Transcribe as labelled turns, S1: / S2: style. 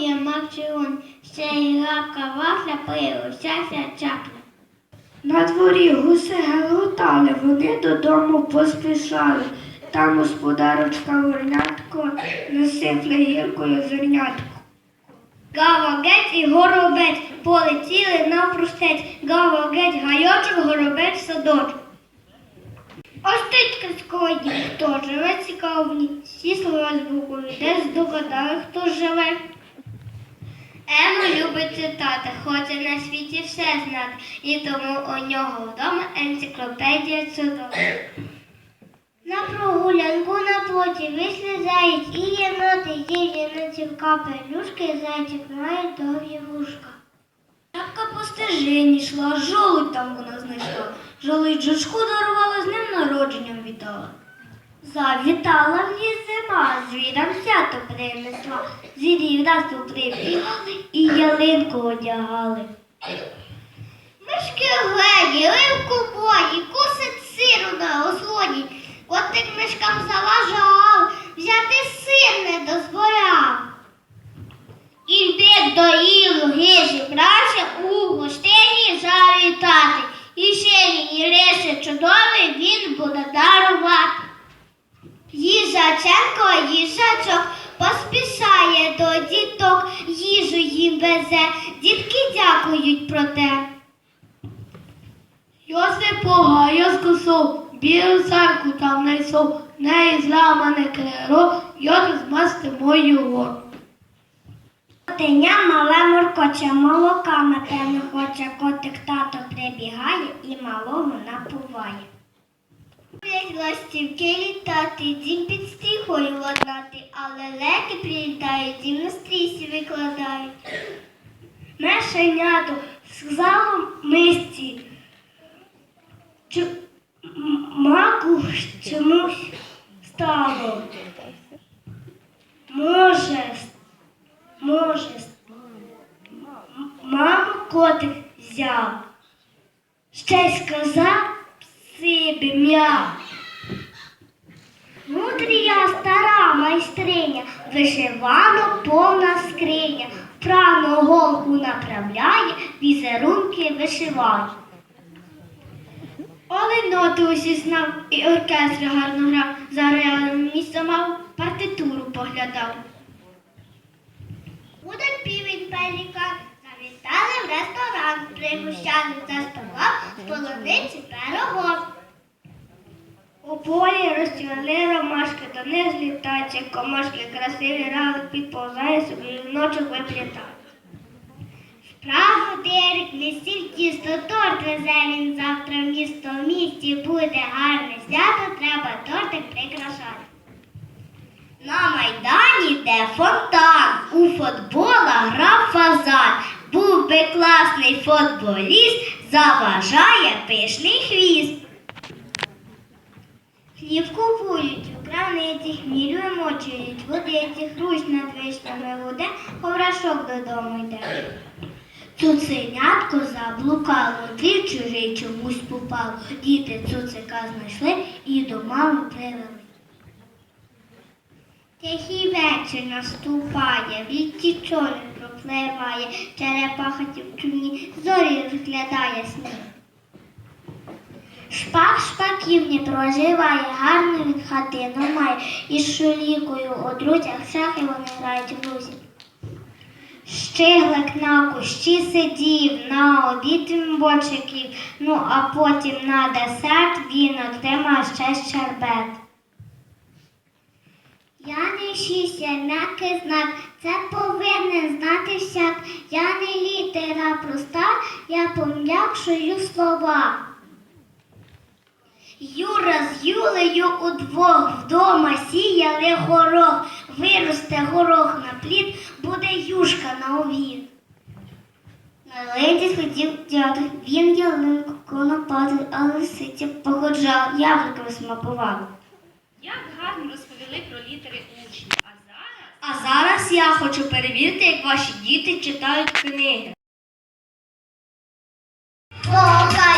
S1: увінкує мавчион, ще й лапка вафля появився чапля.
S2: На дворі гуси гелготали, вони додому поспішали. Там господарочка горнятко насипле гіркою зернятко.
S3: Гавогець і горобець полетіли навпростець. Гавогець гайочок, горобець садочок. Ось тичка сьогодні, хто живе цікавні, всі слова з буквою, десь здогадали, хто живе. Емо любить цитати, хоче на світі все знати, і тому у нього вдома енциклопедія чудова. На прогулянку на плоті вийшли заєць і єноти, їжі капелюшки, зайчик має довгі вушка. Шапка по стежині йшла, жолудь там вона знайшла. Жолудь жучку дарувала, з ним народженням вітала. Завітала в ліс зима, звірам свято принесла, звірів разу прибігали і ялинку одягали. Мишки гледі, ливку бої, кусить сиру на ослоні. Котик мишкам заважав, взяти сир не дозволяв. Іди до Ілу гижі краще у гостині завітати. І ще її риси чудові він буде дарувати. Їжаченко, їжачок поспішає до діток, їжу їм везе, дітки дякують про те.
S2: Йосип погає з косов, білу царку там найсов, неї зламане креро, його змастимо його.
S1: Котеня мале моркоче, молока напевно хоче, котик тато прибігає і малого напуває.
S3: Ластівки літати, дім під стріхою ладнати, але леки прилітають, дім на стрісі викладають.
S2: Мешенято сказало мисці, маку чомусь стало. Може, може, маму котик взяв. Ще сказав сибі м'яв.
S1: Мудрія стара майстриня, вишивано повна скриня, вправно голку направляє, візерунки вишиває.
S3: Олень ноти усі знав, і оркестр гарно грав, за реалом місце мав, партитуру поглядав. Будуть півень пелікан, завітали в ресторан, пригощали за столом, з полуниці пирогом.
S2: У полі розцвіли ромашки, до них злітають, як комашки, красиві ранок підповзає собі вночок виплітає.
S3: Справу Дерек, не стільки сто торт везе він завтра місто. В місті буде гарне свято, треба тортик прикрашати. На Майдані де фонтан, у футбола грав фазан. Був би класний футболіст, заважає пишний хвіст. Хліб купують, у крамниці хмілю мочують, водиці, хрущ над вишнями воде, коврашок додому йде. Цуценятко заблукало, двір чужий чомусь попало. Діти цуцика знайшли і до мами привели. Тихий вечір наступає, в літі пропливає, черепаха човні, зорі розглядає сни. Шпак шпаків не проживає, гарно він хатину має, із шулікою у друзях шахи вони грають в лузі. Щиглик на кущі сидів, на обід він бочиків, ну а потім на десерт він отримав ще щербет. Я не шість, я м'який знак, це повинен знати всяк. Я не літера проста, я пом'якшую слова. Юра з Юлею удвох вдома сіяли горох, виросте горох на плід, буде юшка на обід. На леді сидів дядо, він ялинку конопатив, а лисиця погоджала, яблуками смакувала.
S4: Як гарно розповіли про літери учні. А зараз
S3: А зараз я хочу перевірити, як ваші діти читають книги. Покай